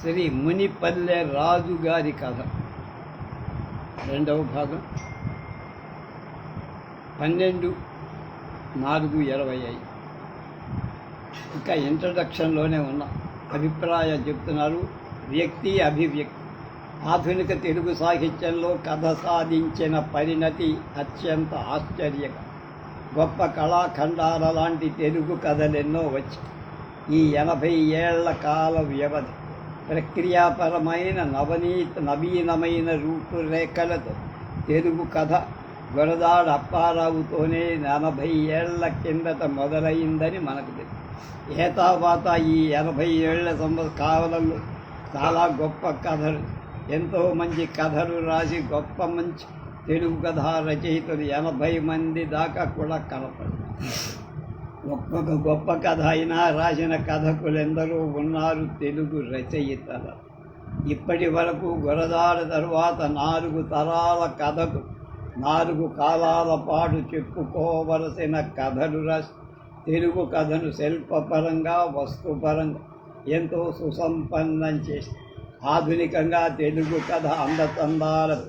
శ్రీ మునిపల్లె రాజు గారి కథ. రెండవ భాగం. పన్నెండు నాలుగు ఇరవై ఐదు. ఇంకా ఇంట్రడక్షన్లోనే ఉన్న. అభిప్రాయం చెప్తున్నారు. వ్యక్తి అభివ్యక్తి. ఆధునిక తెలుగు సాహిత్యంలో కథ సాధించిన పరిణతి అత్యంత ఆశ్చర్యకరం. గొప్ప కళాఖండాల లాంటి తెలుగు కథలెన్నో వచ్చాయి. ఈ ఎనభై ఏళ్ళ కాల వ్యవధి. ప్రక్రియాపరమైన నవనీత నవీనమైన రూపురేఖలతో తెలుగు కథ గొరదాడ అప్పారావుతోనే ఎనభై ఏళ్ళ కిందట మొదలైందని మనకు తెలుసు. ఏతావాత ఈ ఎనభై ఏళ్ళ సంవత్సరాలలో చాలా గొప్ప కథలు ఎంతో మంచి కథలు రాసి గొప్ప మంచి తెలుగు కథ రచయితలు ఎనభై మంది దాకా కూడా కనపడతారు ఒక్కొక్క గొప్ప కథ అయినా రాసిన కథకులు ఎందరో ఉన్నారు తెలుగు రచయితలు. ఇప్పటి వరకు గురదాడ తరువాత నాలుగు తరాల కథకు నాలుగు కాలాల పాటు చెప్పుకోవలసిన కథలు రాసి తెలుగు కథను శిల్పపరంగా వస్తుపరంగా ఎంతో సుసంపన్నం చేసి ఆధునికంగా తెలుగు కథ అందచందాల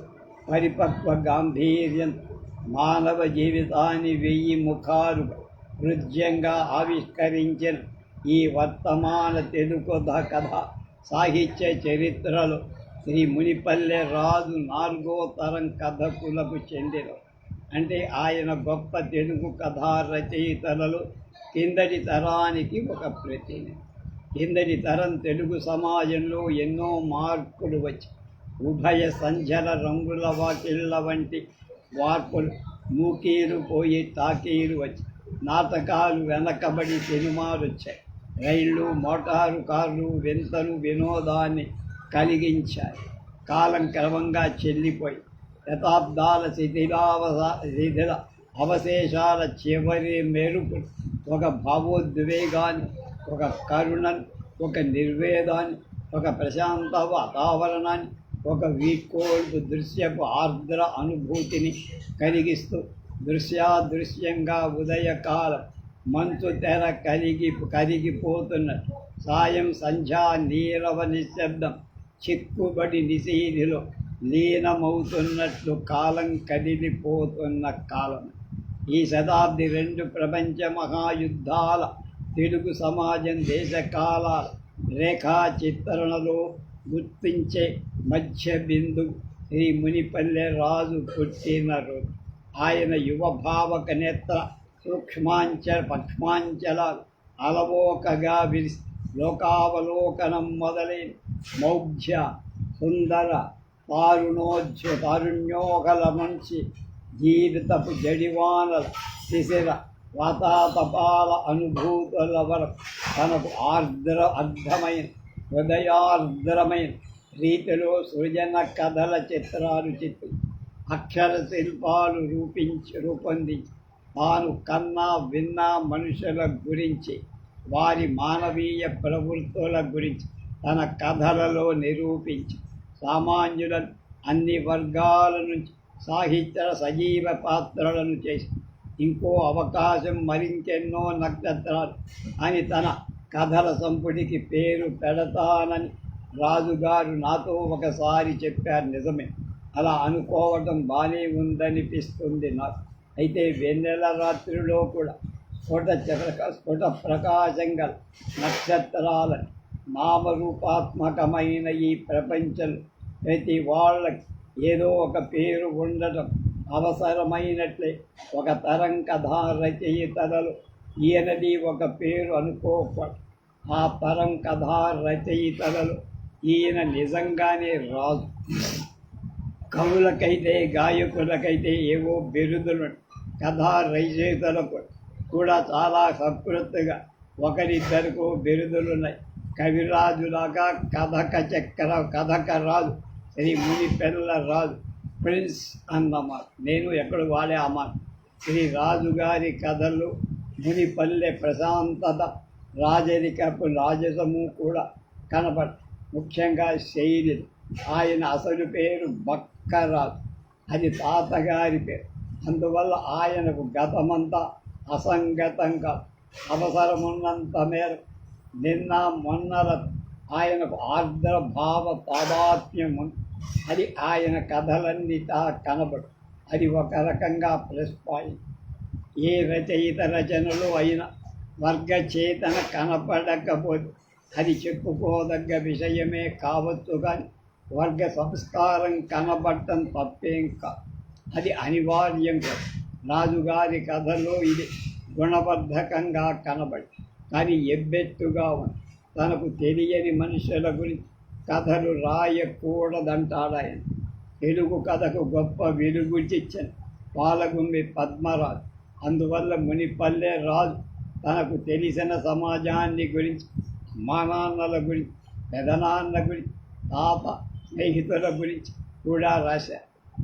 పరిపక్వ గాంభీర్యం మానవ జీవితాన్ని వెయ్యి ముఖాలు హృద్యంగా ఆవిష్కరించిన. ఈ వర్తమాన తెలుగు కథ సాహిత్య చరిత్రలో శ్రీ మునిపల్లె రాజు నాలుగో తరం కథకులకు చెందిన అంటే ఆయన గొప్ప తెలుగు కథా రచయితలలో కిందటి తరానికి ఒక ప్రతినిధి. కిందటి తరం తెలుగు సమాజంలో ఎన్నో మార్పులు వచ్చి ఉభయ సంచల రంగుల వాకిళ్ళ వంటి మార్పులు మూకీరు పోయి తాకీరు వచ్చి నాటకాలు వెనకబడి సినిమాలు వచ్చాయి రైళ్ళు మోటారు కార్లు వింతలు వినోదాన్ని కలిగించాయి. కాలం క్రమంగా చెల్లిపోయి శతాబ్దాల శిథిలావస శిథిల అవశేషాల చివరి మెరుపు ఒక భావోద్వేగాన్ని ఒక కరుణను ఒక నిర్వేదాన్ని ఒక ప్రశాంత వాతావరణాన్ని ఒక వీకోల్పు దృశ్యపు ఆర్ద్ర అనుభూతిని కలిగిస్తూ దృశ్యాదృశ్యంగా ఉదయకాలం మంచు తెర కరిగి కరిగిపోతున్నట్టు సాయం సంధ్యా నీరవ నిశ్శబ్దం చిక్కుబడి నిశీధిలో లీనమవుతున్నట్లు కాలం కదిలిపోతున్న కాలం. ఈ శతాబ్ది రెండు ప్రపంచ మహాయుద్ధాల తెలుగు సమాజం దేశ కాలాల రేఖా చిత్రణలో గుర్తించే మధ్య బిందు శ్రీ మునిపల్లె రాజు పుట్టిన రోజు ఆయన యువభావక నేత్ర సూక్ష్మాంచ పక్ష్మాంచల అలవోకగా విరి లోకావలోకనం మొదలై మౌఢ్య సుందర తారుణోజ్య తారుణ్యోగల మంచి జీవితపు జడివానల శిశిర వాతాతపాల అనుభూతుల వరకు తనకు ఆర్ద్ర అర్థమైన హృదయార్ద్రమైన రీతిలో సృజన కథల చిత్రాలు చిత్రం అక్షర శిల్పాలు రూపించి రూపొందించి తాను కన్నా విన్న మనుషుల గురించి వారి మానవీయ ప్రవృత్తుల గురించి తన కథలలో నిరూపించి సామాన్యుల అన్ని వర్గాల నుంచి సాహిత్య సజీవ పాత్రలను చేసి ఇంకో అవకాశం మరింకెన్నో నక్షత్రాలు అని తన కథల సంపుటికి పేరు పెడతానని రాజుగారు నాతో ఒకసారి చెప్పారు. నిజమే. అలా అనుకోవటం బాగానే ఉందనిపిస్తుంది నాకు. అయితే వెన్నెల రాత్రిలో కూడా స్ఫుట చక స్ఫుట ప్రకాశంగా నక్షత్రాలని నామరూపాత్మకమైన ఈ ప్రపంచం ప్రతి వాళ్ళకి ఏదో ఒక పేరు ఉండటం అవసరమైనట్లే. ఒక తరం కథా రచయితలలో ఈయనది ఒక పేరు అనుకోకూడదు. ఆ తరం కథా రచయితలలో ఈయన నిజంగానే రాజు. కవులకైతే గాయకులకైతే ఏవో బిరుదులు కథా రచయితలకు కూడా చాలా సంతృప్తిగా ఒకరిద్దరికో బిరుదులున్నాయి కవిరాజులాగా కథక చక్ర కథక రాజు శ్రీ ముని మునిపెల్ల రాజు ప్రిన్స్ అన్నమాట. నేను ఎక్కడ వాడే అమ్మ శ్రీ రాజుగారి కథలు మునిపల్లె ప్రశాంతత రాజరికపు రాజసము కూడా కనపడ ముఖ్యంగా శైలి. ఆయన అసలు పేరు అక్కర్రాదు అది తాతగారి పేరు. అందువల్ల ఆయనకు గతమంతా అసంగతంగా అవసరమున్నంత మేర నిన్న మొన్నల ఆయనకు ఆర్ద్ర భావ ఉంది. అది ఆయన కథలన్నీ తా కనబడు. అది ఒక రకంగా ప్లస్ పాయింట్ ఏ రచయిత రచనలు అయినా వర్గచేతన కనపడకపోతే అది చెప్పుకోదగ్గ విషయమే కావచ్చు కానీ వర్గ సంస్కారం కనబడటం తప్పేం కా. అది అనివార్యం కాదు. రాజుగారి కథలో ఇది గుణబద్ధకంగా కనబడి. కానీ ఎబ్బెత్తుగా ఉంది. తనకు తెలియని మనుషుల గురించి కథలు రాయకూడదంటాడాయన తెలుగు కథకు గొప్ప వెలుగుచిచ్చిన పాలగుమ్మి పద్మరాజు. అందువల్ల మునిపల్లె రాజు తనకు తెలిసిన సమాజాన్ని గురించి మా నాన్నల గురించి పెదనాన్న గురించి తాత స్నేహితుల గురించి కూడా రాశా.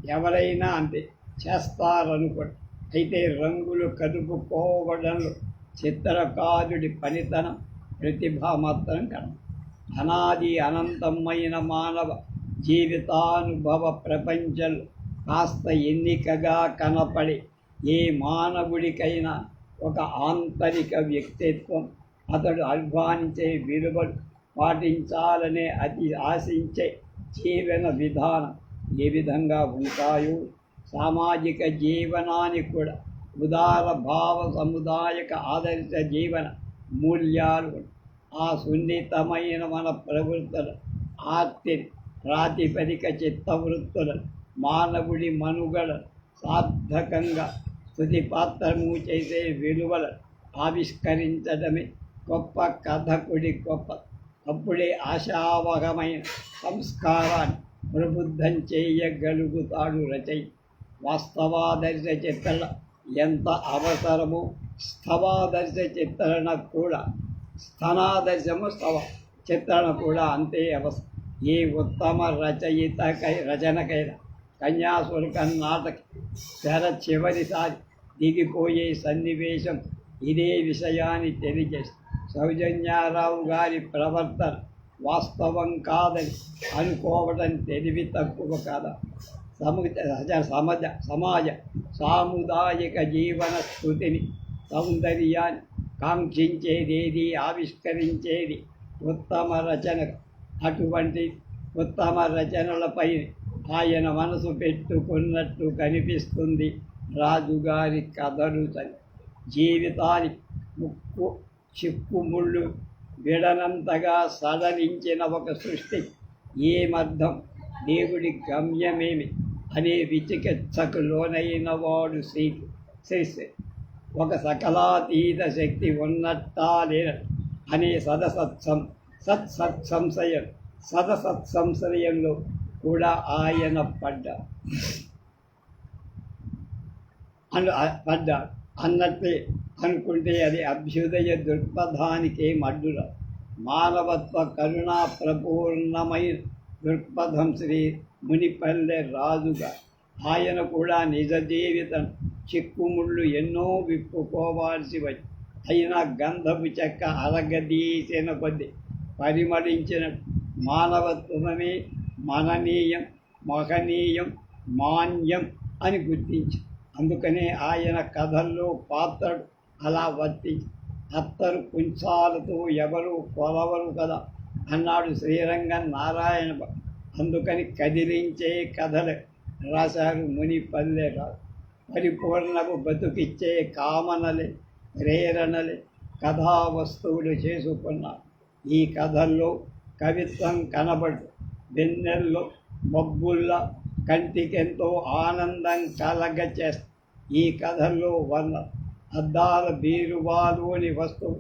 ఎవరైనా అంతే చేస్తారనుకోండి. అయితే రంగులు కదుపుకోవడంలో చిత్రకారుడి పనితనం ప్రతిభ మాత్రం కనం అనాది అనంతమైన మానవ జీవితానుభవ ప్రపంచంలో కాస్త ఎన్నికగా కనపడే ఏ మానవుడికైనా ఒక ఆంతరిక వ్యక్తిత్వం అతడు ఆహ్వానించే విలువలు పాటించాలనే అతి ఆశించే జీవన విధానం ఏ విధంగా ఉంటాయో సామాజిక జీవనానికి కూడా ఉదార భావ సముదాయక ఆదర్శ జీవన మూల్యాలు ఆ సున్నితమైన మన ప్రవృత్తులు ఆర్తి ప్రాతిపదిక చిత్తవృత్తులు మానవుడి మనుగడ సార్థకంగా స్థుతి పాత్రము చేసే విలువలు ఆవిష్కరించడమే గొప్ప కథకుడి గొప్ప అప్పుడే ఆశావహమైన సంస్కారాన్ని ప్రబుద్ధం చేయగలుగుతాడు రచయి వాస్తవాదర్శ చిత్రణ ఎంత అవసరమో స్థవాదర్శ చిత్రణ కూడా స్థనాదర్శము స్థవ చిత్రణ కూడా అంతే అవసరం. ఏ ఉత్తమ రచయితకై రచనకైనా కన్యాశుల్కం నాటక తెర చివరిసారి దిగిపోయే సన్నివేశం ఇదే విషయాన్ని తెలియజేస్తుంది. సౌజన్యారావు గారి ప్రవర్తన వాస్తవం కాదని అనుకోవడం తెలివి తక్కువ కదా. సముజ సమాజ సమాజ సాముదాయిక జీవన స్థుతిని సౌందర్యాన్ని కాంక్షించేదేది ఆవిష్కరించేది ఉత్తమ రచన అటువంటి ఉత్తమ రచనలపై ఆయన మనసు పెట్టుకున్నట్టు కనిపిస్తుంది రాజుగారి కథలు జీవితానికి ముక్కు చిక్కుముళ్ళు విడనంతగా సడలించిన ఒక సృష్టి. ఏమర్థం దేవుడి గమ్యమేమి? అనే విచికిత్సకు లోనైన వాడు శ్రీ శ్రీశ్రీ ఒక సకలాతీత శక్తి ఉన్నట్టా లేన అనే సదసత్సం సత్సత్సంశయం సదసత్సంశయంలో కూడా ఆయన పడ్డా. అండ్ పడ్డా అన్నట్టే అనుకుంటే అది అభ్యుదయ దృక్పథానికే మడ్డుల. మానవత్వ కరుణా ప్రపూర్ణమై దృక్పథం శ్రీ మునిపల్లె రాజుగా. ఆయన కూడా నిజ జీవితం చిక్కుముళ్ళు ఎన్నో విప్పుకోవాల్సి వచ్చి అయినా గంధపు చెక్క అలగదీసిన కొద్ది పరిమళించిన మానవత్వమే మననీయం మహనీయం మాన్యం అని గుర్తించారు అందుకనే ఆయన కథల్లో పాత్రడు అలా వర్తి అత్తరు కుంచాలతో ఎవరు కొలవరు కదా అన్నాడు శ్రీరంగ నారాయణ అందుకని కదిలించే కథలు రాశారు ముని పల్లె రాదు పరిపూర్ణకు బతుకిచ్చే కామనలే ప్రేరణలే కథా వస్తువులు చేసుకున్నారు. ఈ కథల్లో కవిత్వం కనబడు వెన్నెల్లో మబ్బుల్లా కంటికెంతో ఆనందం కలగచే ఈ కథల్లో వర్ణ అద్దాల బీరువాలోని వస్తువు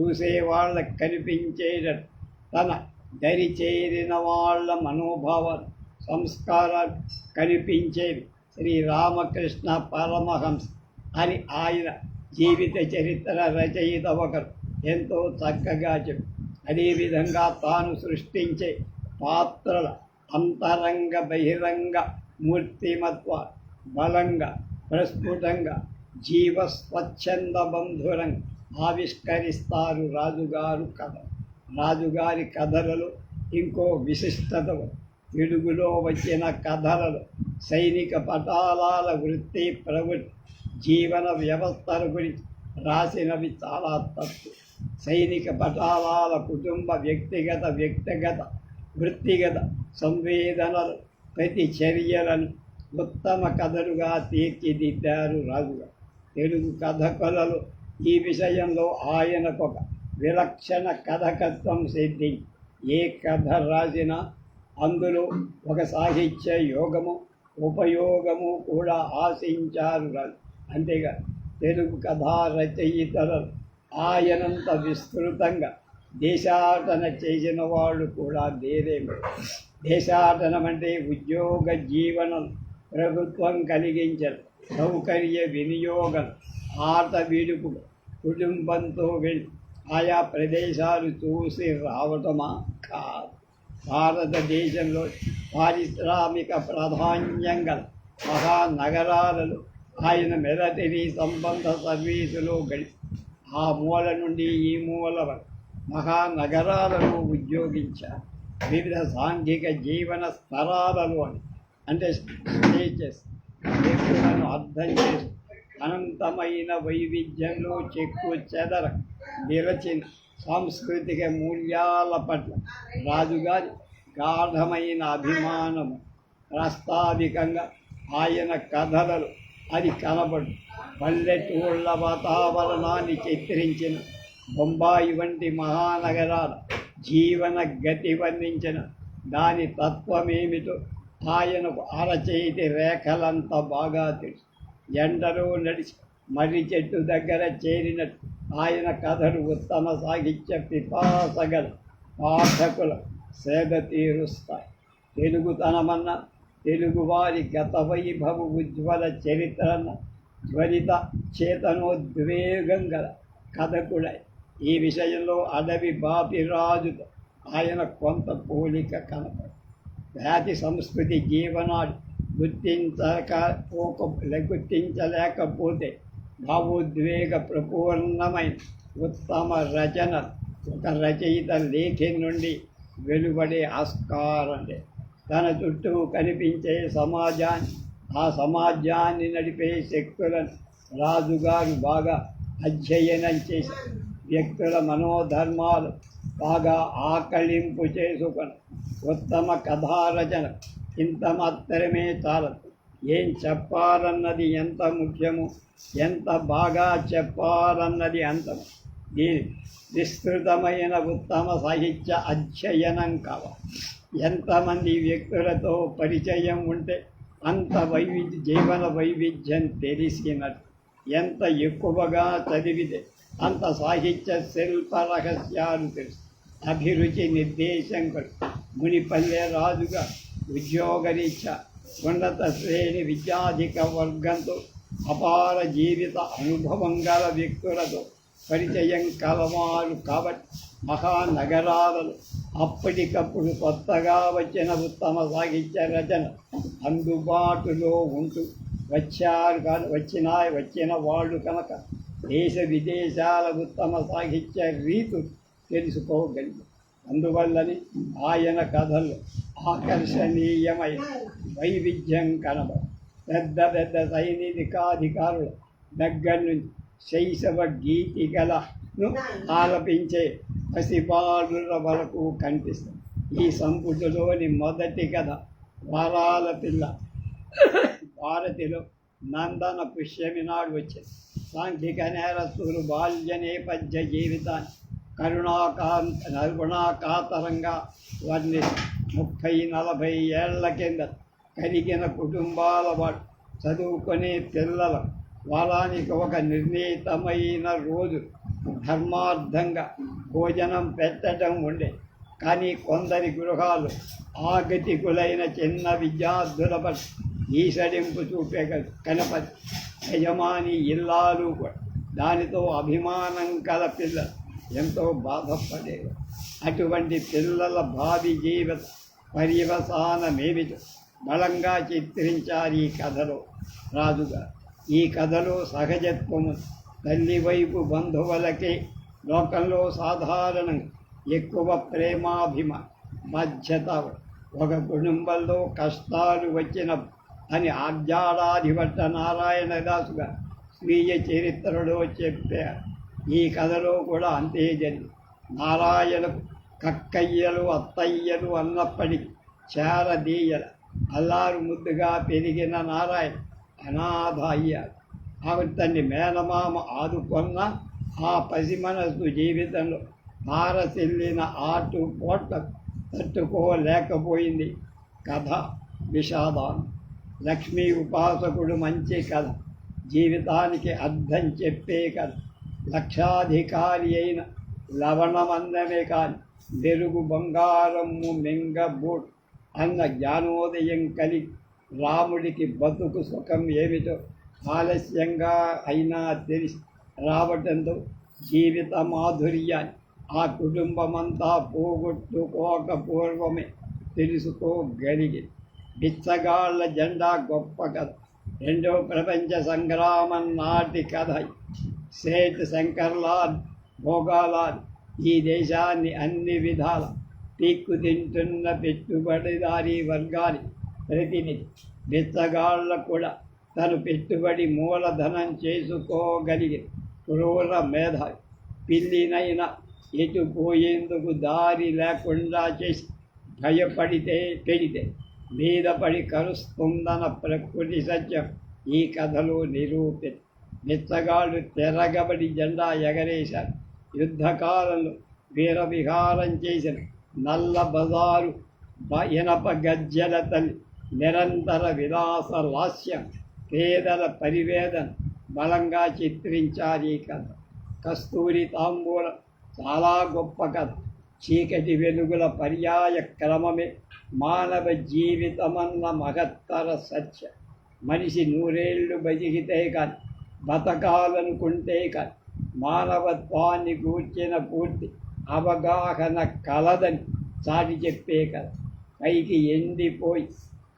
చూసేవాళ్ళకి కనిపించేటట్టు తన దరి చేరిన వాళ్ళ మనోభావాలు సంస్కారాలు కనిపించేవి. శ్రీరామకృష్ణ పరమహంస అని ఆయన జీవిత చరిత్ర రచయిత ఒకరు ఎంతో చక్కగా చెప్పి. అదేవిధంగా తాను సృష్టించే పాత్రల అంతరంగ బహిరంగ మూర్తిమత్వ బలంగా ప్రస్ఫుటంగా జీవ స్వచ్ఛంద బంధురం ఆవిష్కరిస్తారు రాజుగారు కథ. రాజుగారి కథలలో ఇంకో విశిష్టత తెలుగులో వచ్చిన కథలలో సైనిక పటాలాల వృత్తి ప్రవృత్తి జీవన వ్యవస్థల గురించి రాసినవి చాలా తప్పు. సైనిక పటాలాల కుటుంబ వ్యక్తిగత వ్యక్తిగత వృత్తిగత సంవేదనలు ప్రతి చర్యలను ఉత్తమ కథలుగా తీర్చిదిద్దారు రాజుగా తెలుగు కథకులలో ఈ విషయంలో ఆయనకొక విలక్షణ కథకత్వం సిద్ధి. ఏ కథ రాసినా అందులో ఒక సాహిత్య యోగము ఉపయోగము కూడా ఆశించారు రాజు. అంతేగా తెలుగు కథా రచయితలు ఆయనంత విస్తృతంగా దేశాటన చేసిన వాళ్ళు కూడా లేరేమో దేశాటనం అంటే ఉద్యోగ జీవనం ప్రభుత్వం కలిగించడం సౌకర్య వినియోగం ఆట విడుపులు కుటుంబంతో వెళ్ళి ఆయా ప్రదేశాలు చూసి రావటమా? కాదు. భారతదేశంలో పారిశ్రామిక ప్రాధాన్యం గల మహానగరాలలో ఆయన మెదటిని సంబంధ సర్వీసులో గడిపి ఆ మూల నుండి ఈ మూల వరకు మహానగరాలలో ఉద్యోగించ వివిధ సాంఘిక జీవన స్థలాలలో అని. అంటే స్టేజెస్ వ్యక్తులను అర్థం చేసి అనంతమైన వైవిధ్యంలో చెక్కు చెదర నిలచిన సాంస్కృతిక మూల్యాల పట్ల రాజుగారి గాఢమైన అభిమానము. ప్రస్తావికంగా ఆయన కథలలో అది కనబడు. పల్లెటూళ్ళ వాతావరణాన్ని చిత్రించిన బొంబాయి వంటి మహానగరాల జీవన గతి వర్ణించిన దాని తత్వమేమిటో ఆయనకు అరచేతి రేఖలంత బాగా తెలుసు. ఎండలో నడిచి మర్రి చెట్టు దగ్గర చేరినట్టు ఆయన కథలు ఉత్తమ సాహిత్య పిపాసగల పాఠకుల సేద తీరుస్తాయి. తెలుగుతనమన్న తెలుగువారి గత వైభవ ఉజ్వల చరిత్రన్న త్వరిత చేతనోద్వేగం గల కథకుడై ఈ విషయంలో అడవి బాపిరాజు ఆయన కొంత పోలిక కనపడు. వ్యాధి సంస్కృతి జీవనాలు గుర్తించక గుర్తించలేకపోతే భావోద్వేగ ప్రపూర్ణమైన ఉత్తమ రచన ఒక రచయిత లేఖి నుండి వెలువడే ఆస్కారం తన చుట్టూ కనిపించే సమాజాన్ని ఆ సమాజాన్ని నడిపే శక్తులను రాజుగారు బాగా అధ్యయనం చేశారు. వ్యక్తుల మనోధర్మాలు బాగా ఆకళింపు చేసుకొని. ఉత్తమ కథారచన. ఇంత మాత్రమే చాలదు. ఏం చెప్పాలన్నది ఎంత ముఖ్యమో ఎంత బాగా చెప్పాలన్నది అంత. దీని విస్తృతమైన ఉత్తమ సాహిత్య అధ్యయనం కావాలి ఎంతమంది వ్యక్తులతో పరిచయం ఉంటే అంత వైవిధ్య జీవన వైవిధ్యం తెలిసినట్టు ఎంత ఎక్కువగా చదివితే అంత సాహిత్య శిల్ప రహస్యాలు తెలుసు. అభిరుచి నిర్దేశంకుడు మునిపల్లె రాజుగా ఉద్యోగరీత్యా ఉన్నత శ్రేణి విద్యాధిక వర్గంతో అపార జీవిత అనుభవం గల వ్యక్తులతో పరిచయం కలవారు కాబట్టి మహానగరాలలో అప్పటికప్పుడు కొత్తగా వచ్చిన ఉత్తమ సాహిత్య రచన అందుబాటులో ఉంటూ వచ్చారు కానీ వచ్చిన వచ్చిన వాళ్ళు కనుక దేశ విదేశాల ఉత్తమ సాహిత్య రీతు తెలుసుకోగలిగి అందువల్లని ఆయన కథలు ఆకర్షణీయమైన వైవిధ్యం కనబడ పెద్ద పెద్ద సైనికాధికారుల దగ్గర నుంచి శైశవ గీతికలను ఆలపించే పసిపాలుల వరకు కనిపిస్తుంది. ఈ సంపుటిలోని మొదటి కథ వరాల పిల్ల. భారతిలో నందన పుష్యమి నాడు వచ్చింది. సాంఘిక నేరస్తులు బాల్య నేపథ్య జీవితాన్ని కరుణాకా కరుణాకాతరంగా వారిని ముప్పై నలభై ఏళ్ళ కింద కలిగిన కుటుంబాల వాడు చదువుకునే పిల్లల. వారానికి ఒక నిర్ణీతమైన రోజు ధర్మార్థంగా భోజనం పెట్టడం ఉండే. కానీ కొందరి గృహాలు ఆగతికులైన చిన్న విద్యార్థుల పట్ల ఈసడింపు చూపే కనపడి యజమాని ఇల్లాలు దానితో అభిమానం కల పిల్ల ఎంతో బాధపడేవి అటువంటి పిల్లల భావి జీవిత పర్యవసానమేమిటో బలంగా చిత్రించారు ఈ కథలో రాజుగా ఈ కథలో సహజత్వము తల్లి వైపు బంధువులకే లోకంలో సాధారణంగా ఎక్కువ ప్రేమాభిమ బాధ్యత ఒక కుటుంబంలో కష్టాలు వచ్చిన అని ఆజ్ఞాడాధిపట్ట నారాయణదాసుగా స్వీయ చరిత్రలో చెప్పారు. ఈ కథలో కూడా అంతే జరిగింది. నారాయణ కక్కయ్యలు అత్తయ్యలు అన్నప్పటికీ చారదీయల అల్లారు ముద్దుగా పెరిగిన నారాయణ అనాథ అయ్యాడు ఆమె తన్ని మేనమామ ఆదుకొన్న ఆ పసి మనసు జీవితంలో తారసిల్లిన ఆటు పోట్ల తట్టుకోలేకపోయింది. కథ విషాదాన్ని లక్ష్మీ ఉపాసకుడు మంచి కథ. జీవితానికి అర్థం చెప్పే కథ. లక్షాధికారి అయిన లవణమందమే కాని వెలుగు బంగారము మెంగబూట్ అన్న జ్ఞానోదయం కలిగి రాముడికి బతుకు సుఖం ఏమిటో ఆలస్యంగా అయినా తెలిసి రావటంతో జీవిత మాధుర్యాన్ని ఆ కుటుంబమంతా పోగొట్టుకోక పూర్వమే తెలుసుకోగలిగి బిచ్చగాళ్ళ జెండా గొప్ప కథ. రెండో ప్రపంచ సంగ్రామం నాటి కథ. సేట్ శంకర్లాల్ భోగాలాల్ ఈ దేశాన్ని అన్ని విధాల పీక్కు తింటున్న పెట్టుబడిదారీ వర్గాన్ని ప్రతినిధి. బిచ్చగాళ్ళ కూడా తను పెట్టుబడి మూలధనం చేసుకోగలిగి క్రూర మేధ పిల్లినైనా ఎటు పోయేందుకు దారి లేకుండా చేసి భయపడితే పెడితే మీద పడి ప్రకృతి సత్యం ఈ కథలో నిరూపి నిత్తగాళ్ళు తెరగబడి జెండా ఎగరేశారు. యుద్ధకాలంలో వీర విహారం చేసిన నల్ల బజారు ఇనప గజ్జల తల్లి నిరంతర విలాస లాస్యం పేదల పరివేదన బలంగా చిత్రించారు ఈ కథ. కస్తూరి తాంబూలం చాలా గొప్ప కథ. చీకటి వెలుగుల పర్యాయ క్రమమే మానవ జీవితమన్న మహత్తర సత్య. మనిషి నూరేళ్ళు బతికితే కాదు బతకాలనుకుంటే కాదు మానవత్వాన్ని గూర్చిన పూర్తి అవగాహన కలదని చాటి చెప్పే కథ పైకి ఎండిపోయి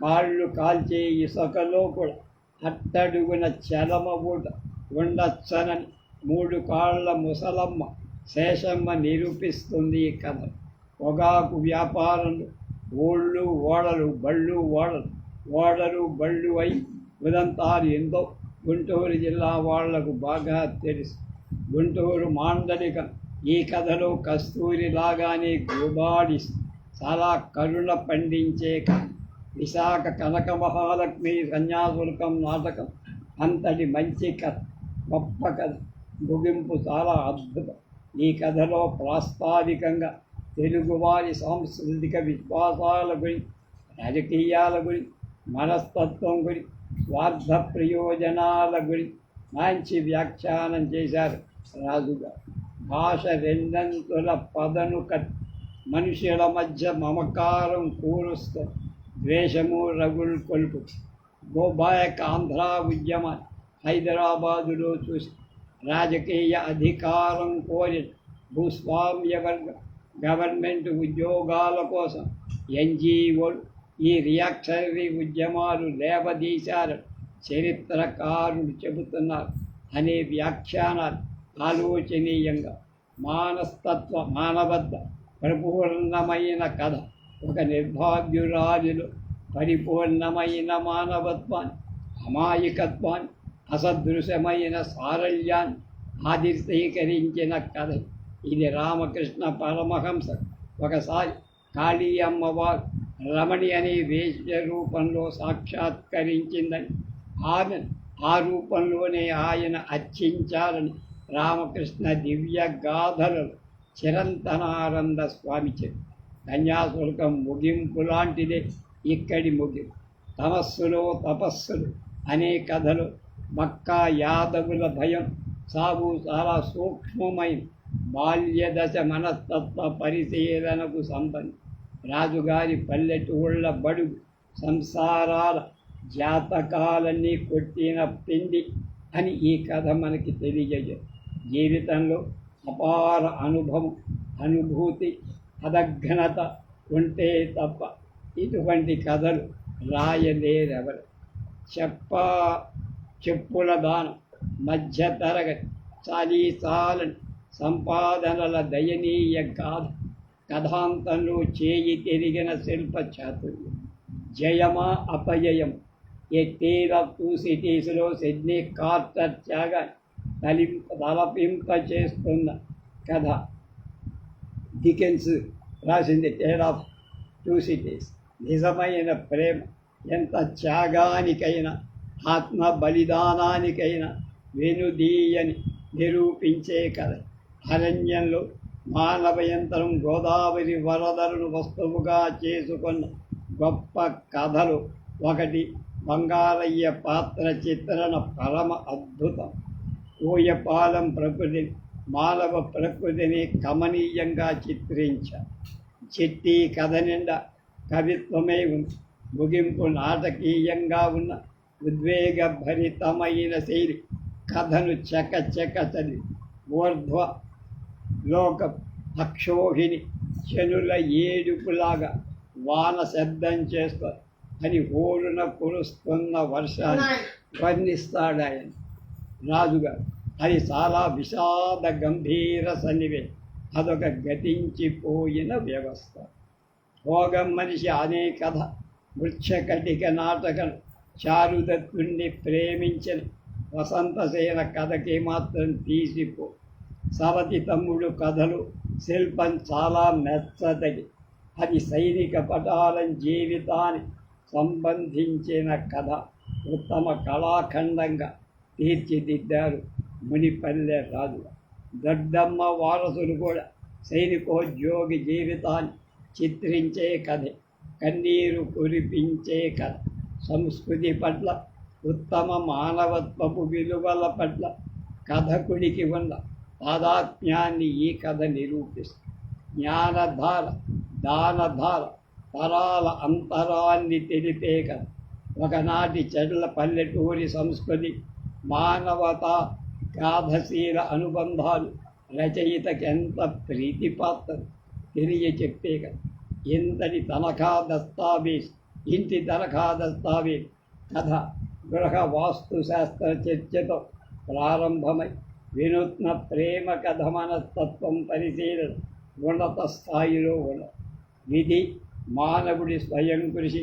కాళ్ళు కాల్చే ఇసుకలో కూడా అట్టడుగున చలమబూట ఉండొచ్చనని మూడు కాళ్ళ ముసలమ్మ శేషమ్మ నిరూపిస్తుంది కథ. పొగాకు వ్యాపారంలో ఓళ్ళు ఓడలు బళ్ళు ఓడలు ఓడలు బళ్ళు అయి ఉదంతాలు ఎంతో. గుంటూరు జిల్లా వాళ్ళకు బాగా తెలుసు. గుంటూరు మాండలికం ఈ కథలో కస్తూరి లాగానే చాలా కరుణ పండించే కథ. విశాఖ కనక మహాలక్ష్మి కన్యాశుల్కం నాటకం అంతటి మంచి కథ. గొప్ప కథ. ముగింపు చాలా అద్భుతం. ఈ కథలో ప్రాస్తావికంగా తెలుగువారి సాంస్కృతిక విశ్వాసాల గురించి రాజకీయాల గురించి మనస్తత్వం గురించి స్వార్థ ప్రయోజనాల గురించి మంచి వ్యాఖ్యానం చేశారు రాజుగారు. భాష రెండంతుల పదను కట్ మనుషుల మధ్య మమకారం కూరుస్తూ ద్వేషము రగులు కొలుపు. గోబాయక్ ఆంధ్ర ఉద్యమ హైదరాబాదులో చూసి రాజకీయ అధికారం కోరి భూస్వామ్య వర్గం గవర్నమెంట్ ఉద్యోగాల కోసం ఎన్జిఓలు ఈ రియాక్షనరీ ఉద్యమాలు లేవదీశారు. చరిత్రకారులు చెబుతున్నారు. అనే వ్యాఖ్యానాలు ఆలోచనీయంగా మానస్తత్వ మానవత్వ పరిపూర్ణమైన కథ. ఒక నిర్భాగ్యురాలిలో పరిపూర్ణమైన మానవత్వాన్ని అమాయకత్వాన్ని అసదృశమైన సారళ్యాన్ని ఆదిర్శీకరించిన కథ. ఇది రామకృష్ణ పరమహంస. ఒకసారి కాళీ అమ్మవారు రమణి అనే వేశ్య రూపంలో సాక్షాత్కరించిందని. ఆమె ఆ రూపంలోనే ఆయన అర్చించాలని రామకృష్ణ దివ్య గాథలు చిరంతనానంద స్వామి చెప్పి. కన్యాశుల్కం ముగింపు లాంటిదే ఇక్కడి ముగింపు తమస్సులో తపస్సులు అనే కథలు మక్కా యాదవుల భయం సాగు చాలా సూక్ష్మమైన బాల్యదశ మనస్తత్వ పరిశీలనకు సంబంధం. రాజుగారి పల్లెటూళ్ళ బడుగు సంసారాల జాతకాలన్నీ కొట్టిన పిండి అని ఈ కథ మనకి తెలియజేయదు జీవితంలో అపార అనుభవం అనుభూతి అదఘనత ఉంటే తప్ప ఇటువంటి కథలు రాయలేరెవరు? చెప్ప చెప్పుల దానం మధ్య తరగతి చాలీ చాలని సంపాదనల దయనీయ గాథ కథాంతంలో చేయి తిరిగిన శిల్ప చాతుర్యం. జయమా అపజయం ఏ టీల్ ఆఫ్ టూ సిటీస్లో సిడ్నీ కార్టర్ త్యాగ తలింప తలపింప చేస్తున్న కథ. డికెన్స్ రాసింది టేర్ ఆఫ్ టూ సిటీస్ నిజమైన ప్రేమ ఎంత త్యాగానికైనా ఆత్మ బలిదానానికైనా వెనుదీయని నిరూపించే కథ. అరణ్యంలో మానవయంత్రం గోదావరి వరదలను వస్తువుగా చేసుకున్న గొప్ప కథలు. ఒకటి బంగారయ్య పాత్ర చిత్రణ పరమ అద్భుతం. ఊయపాలెం ప్రకృతి మానవ ప్రకృతిని కమనీయంగా చిత్రించారు చెట్టి కథ నిండా కవిత్వమే ఉంది. ముగింపు నాటకీయంగా ఉన్న ఉద్వేగభరితమైన శైలి కథను చక చక చదివి ఊర్ధ్వ లోక అక్షోహిణి శనుల ఏడుపులాగా వాన శబ్దం చేస్తా అని ఊరున కురుస్తున్న వర్షాన్ని వర్ణిస్తాడు ఆయన. రాజుగారు అది చాలా విషాద గంభీర సన్నివేశం అదొక గతించిపోయిన వ్యవస్థ. భోగం మనిషి అనే కథ వృక్షకటిక నాటకం చారుదత్తుణ్ణి ప్రేమించిన వసంతసేన కథకి మాత్రం తీసిపో. సవతి తమ్ముడు కథలు శిల్పం చాలా మెచ్చదగి అది సైనిక పటాలం జీవితాన్ని సంబంధించిన కథ. ఉత్తమ కళాఖండంగా తీర్చిదిద్దారు మునిపల్లె రాజు దడ్డమ్మ వారసులు కూడా సైనికోద్యోగి జీవితాన్ని చిత్రించే కథ. కన్నీరు కురిపించే కథ. సంస్కృతి పట్ల ఉత్తమ మానవత్వపు విలువల పట్ల కథకుడికి ఉన్న తాదాత్మ్యాన్ని ఈ కథ నిరూపిస్తుంది. జ్ఞానధార దానధార తరాల అంతరాన్ని తెలిపే కథ. ఒకనాటి చెడ్ల పల్లెటూరి సంస్కృతి మానవత గాధశీల అనుబంధాలు రచయితకి ఎంత ప్రీతిపాత్ర తెలియ చెప్పే కదా ఇంతటి తనఖా దస్తావేజ్ ఇంటి తనఖా దస్తావేజ్ కథ గృహ వాస్తు శాస్త్ర చర్చతో ప్రారంభమై వినూత్న ప్రేమ కథమనస్తత్వం పరిశీలన ఉన్నత స్థాయిలో ఉన్న విధి మానవుడి స్వయం కృషి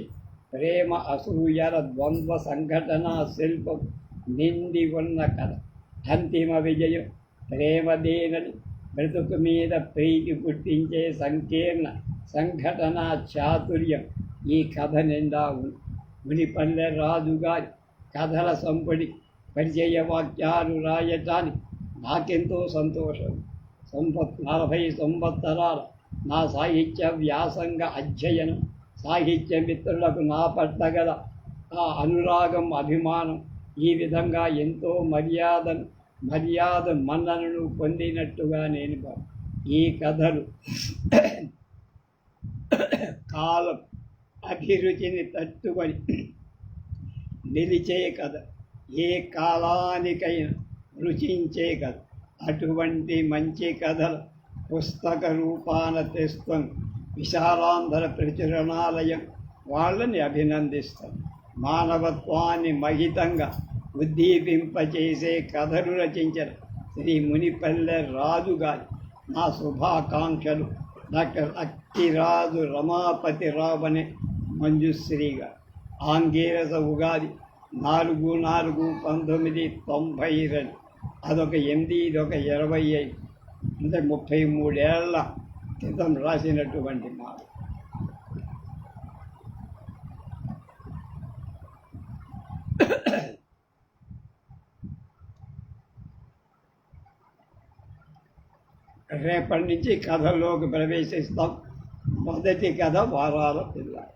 ప్రేమ అసూయల ద్వంద్వ సంఘటన శిల్పం నిండి ఉన్న కథ అంతిమ విజయం ప్రేమదేనని బ్రతుకు మీద ప్రీతి పుట్టించే సంకీర్ణ సంఘటన చాతుర్యం ఈ కథ నిండా ఉంది మునిపల్లె రాజుగారి కథల సంపడి పరిచయ వాక్యాలు రాయటానికి నాకెంతో సంతోషం. సంపత్ నలభై సంవత్సరాల నా సాహిత్య వ్యాసంగ అధ్యయనం. సాహిత్య మిత్రులకు నా పట్ల గల ఆ అనురాగం అభిమానం ఈ విధంగా ఎంతో మర్యాదను మర్యాద మన్ననను పొందినట్టుగా నేను ఈ కథలు కాలం అభిరుచిని తట్టుకొని నిలిచే కథ. ఏ కాలానికైనా రుచించే కథ. అటువంటి మంచి కథలు పుస్తక రూపాన తెస్తాం విశాలాంధ్ర ప్రచురణాలయం వాళ్ళని అభినందిస్తాం. మానవత్వాన్ని మహితంగా ఉద్దీపింపచేసే కథలు రచించిన శ్రీ మునిపల్లె రాజు గారి నా శుభాకాంక్షలు డాక్టర్ అక్కిరాజు రమాపతి రావు అనే మంజుశ్రీ గారు. ఆంగేరస ఉగాది నాలుగు నాలుగు పంతొమ్మిది తొంభై రెండు. అదొక ఎనిమిది ఇదొక ఇరవై ఐదు. అంటే ముప్పై మూడేళ్ళ క్రితం రాసినటువంటి మాట. రేపటి నుంచి కథలోకి ప్రవేశిస్తాం. మొదటి కథ వారాల పిల్ల.